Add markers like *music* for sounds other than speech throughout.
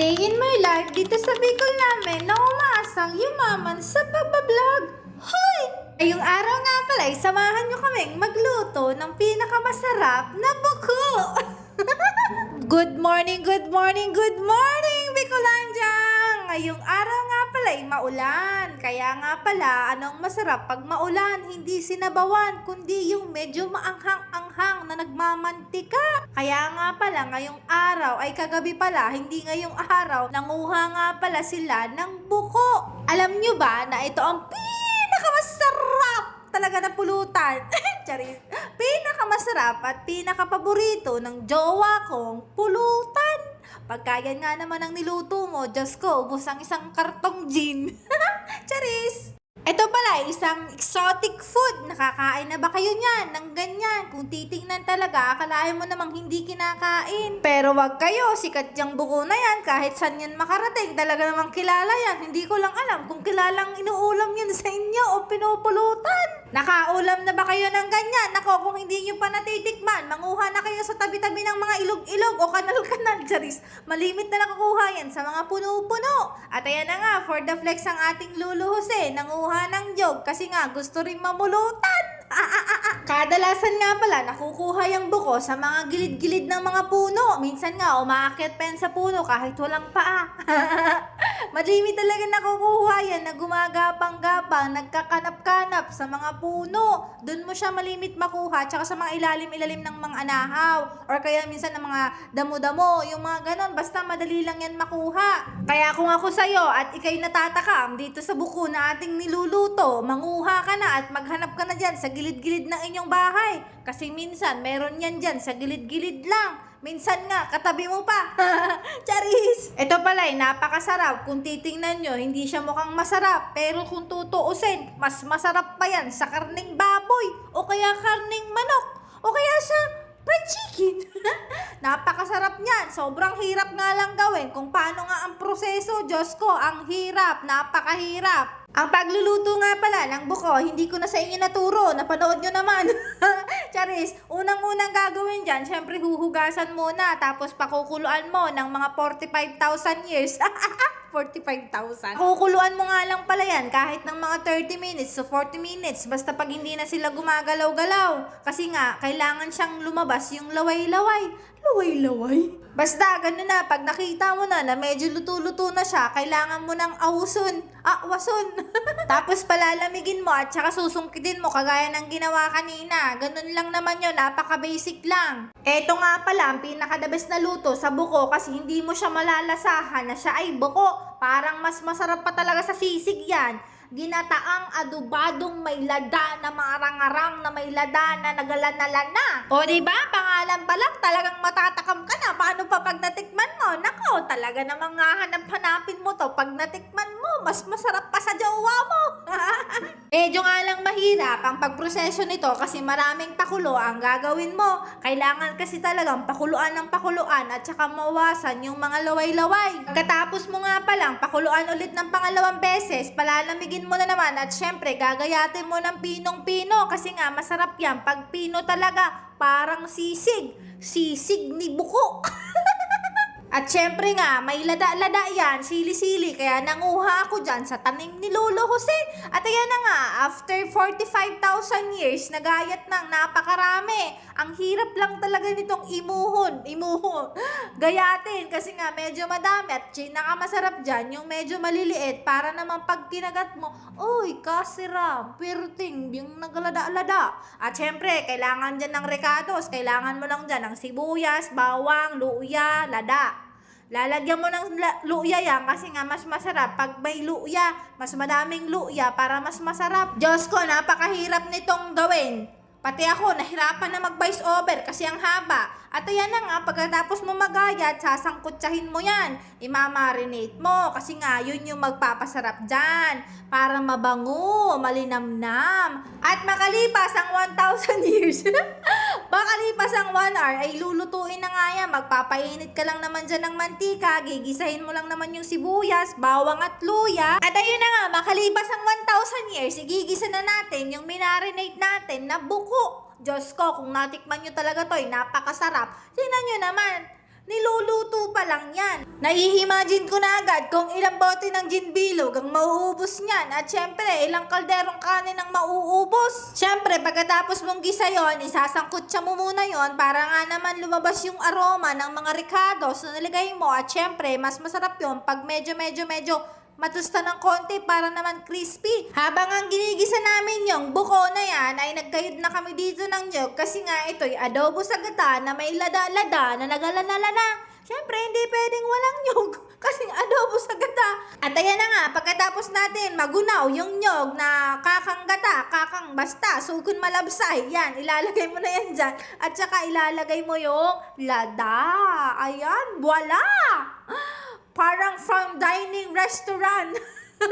Day in my life dito sa Bicol namin na umaasang yumaman sa pabablog. Hoy! Ngayong araw nga pala, ay samahan nyo kaming magluto ng pinakamasarap na buko. *laughs* good morning, good morning, good morning, Bicolandiang! Ngayong araw nga pala ay maulan. Kaya nga pala, anong masarap pag maulan, hindi sinabawan, kundi yung medyo maanghang-anghang na nagmamantika. Kaya nga pala, ngayong araw ay kagabi pala, hindi ngayong araw, nanguha nga pala sila ng buko. Alam nyo ba na ito ang pinakamasarap talaga na pulutan? *laughs* Charis. Pinakamasarap at pinakapaborito ng jowa kong pulutan. Pagkayan nga naman ang niluto mo, Diyos ko, ubos ang isang kartong gin. *laughs* Isang exotic food. Nakakain na ba kayo niyan ng ganyan? Kung titingnan talaga, akalain mo namang hindi kinakain. Pero wag kayo, sikat yung buko na yan. Kahit saan yan makarating, talaga namang kilala yan. Hindi ko lang alam kung kilalang inuulam yan sa inyo o pinupulutan. Nakaulam na ba kayo ng ganyan? Nako, kung hindi nyo pa natitikman, manguha na kayo sa tabi-tabi ng mga ilog-ilog o kanal-kanal, Charis. Malimit na nakukuha yan sa mga puno-puno. At ayan na nga, for the flex ang ating Lulu Jose, nanguha ng jog kasi nga gusto rin mamulutan. Ah, ah, ah. Kadalasan nga pala, nakukuha yung buko sa mga gilid-gilid ng mga puno. Minsan nga, umaakyat pa yan sa puno kahit walang paa. *laughs* Madami talaga nakukuha yan na gumagapang-gapang, nagkakanap-kanap sa mga puno. Doon mo siya malimit makuha, tsaka sa mga ilalim-ilalim ng mga anahaw. Or kaya minsan ng mga damo-damo, yung mga ganon. Basta madali lang yan makuha. Kaya kung ako sa'yo at ikay natatakam dito sa buko na ating niluluto, manguha ka na at maghanap ka na dyan sa gilid-gilid ng inyong bahay. Kasi minsan, meron yan dyan sa gilid-gilid lang. Minsan nga, katabi mo pa. *laughs* Charis! Ito pala ay napakasarap. Kung titingnan nyo, hindi siya mukhang masarap. Pero kung tutuusin, mas masarap pa yan sa karning baboy. O kaya karning manok. O kaya sa fried chicken. *laughs* Napakasarap niyan. Sobrang hirap nga lang gawin. Kung paano nga ang proseso, Diyos ko, ang hirap. Napakahirap. Ang pagluluto nga pala ng buko, hindi ko na sa inyo naturo. Napanood nyo naman. *laughs* Charis, unang-unang gagawin dyan, syempre huhugasan muna, tapos pakukuluan mo ng mga 45,000 years. *laughs* 45,000. Kukuluan mo nga lang pala yan kahit ng mga 30 minutes to 40 minutes. Basta pag hindi na sila gumagalaw-galaw. Kasi nga, kailangan siyang lumabas yung laway-laway. Laway-laway? Basta, ganun na. Pag nakita mo na na medyo luto-luto na siya, kailangan mo ng awuson. Ah, wason. Tapos palalamigin mo at saka susungkitin mo kagaya ng ginawa kanina. Ganun lang naman yun. Napaka-basic lang. Eto nga pala, ang pinaka-the best na luto sa buko kasi hindi mo siya malalasahan na siya ay buko. Parang mas masarap pa talaga sa sisig yan ginataang adubadong may lada na marangarang na may lada na nagalanalana. O di ba? Pangalan pa lang talagang matatakam ka na. Paano pa pag natikman mo? Nako, talaga namang hanap-hanapin mo to. Pag natikman mo, mas masarap pa sa jowa mo. *laughs* Medyo nga lang mahirap ang pagproseso nito kasi maraming pakulo ang gagawin mo. Kailangan kasi talagang pakuluan ng pakuluan at saka mawasan yung mga laway-laway. Pagkatapos mo nga palang pakuluan ulit ng pangalawang beses, palalamigin mo na naman at syempre gagayatin mo ng pinong-pino kasi nga masarap yan. Pag pino talaga, parang sisig. Sisig ni buko. *laughs* At syempre nga, may lada-lada yan, sili-sili, kaya nanguha ako dyan sa tanim ni Lolo Jose. At ayan na nga, after 45,000 years, nagayat ng napakarami. Ang hirap lang talaga nitong imuhon, imuhon, *laughs* gayatin, kasi nga medyo madami. At masarap dyan, yung medyo maliliit, para naman pag kinagat mo, uy, kasira, perting, yung nagalada-lada. At syempre, kailangan dyan ng recados, kailangan mo lang dyan ng sibuyas, bawang, luya, lada. Lalagyan mo ng luya yan kasi nga mas masarap. Pag may luya, mas madaming luya para mas masarap. Diyos ko, napakahirap nitong gawin. Pati ako, nahirapan na mag-voice over kasi ang haba. At ayan na nga, pagkatapos mo magayat, sasangkutsahin mo yan. Imamarinate mo kasi nga, yun yung magpapasarap dyan. Para mabango, malinamnam. At makalipas ang 1,000 *laughs* years, makalipas ang 1 hour, ay lulutuin na nga yan. Magpapainit ka lang naman dyan ng mantika, gigisahin mo lang naman yung sibuyas, bawang at luya. At ayun na nga, makalipas ang 1,000 years, igigisa na natin yung minarinate natin na buko. Diyos ko, kung natikman nyo talaga to, ay napakasarap. Tingnan nyo naman, Niluluto pa lang yan. Nai-imagine ko na agad kung ilang bote ng gin bilog ang mauubos niyan. At syempre, ilang kalderong kanin ang mauubos. Syempre, pagkatapos mong gisa yon, isasangkot siya mo muna yon para nga naman lumabas yung aroma ng mga ricados na nilagay mo. At syempre, mas masarap yon pag medyo, medyo, medyo matusta ng konti para naman crispy. Habang ang ginigisa namin yung buko na yan, ay nagkayod na kami dito ng nyog kasi nga ito'y adobo sa gata na may lada-lada na nagalalala Siyempre, hindi pwedeng walang nyog *laughs* kasi adobo sa gata. At ayan na nga, pagkatapos natin magunaw yung nyog na kakang gata, kakang basta, sukun malabsay, yan, ilalagay mo na yan dyan. At saka ilalagay mo yung lada. Ayan, voila! *gasps* Parang from dining restaurant.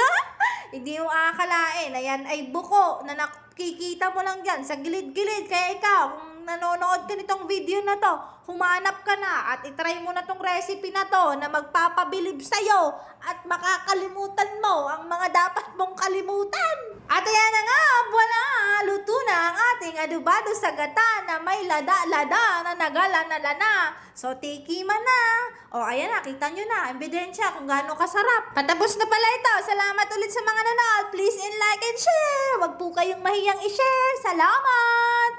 *laughs* Hindi mo akalain. Ayan ay buko na nakikita mo lang dyan sa gilid-gilid. Kaya ikaw, kung nanonood ka nitong video na to, humanap ka na at itry mo na tong recipe na to na magpapabilib sa'yo at makakalimutan mo ang mga dapat mong kalimutan. At ayan na nga, wala, luto na ang ating adubado sa gata na may lada-lada na nagalanalana. So, tikiman na. O, ayan na, kita nyo na, ebidensya kung gaano kasarap. Patapos na pala ito. Salamat ulit sa mga nanood. Please in like and share. Huwag po kayong mahiyang i-share. Salamat!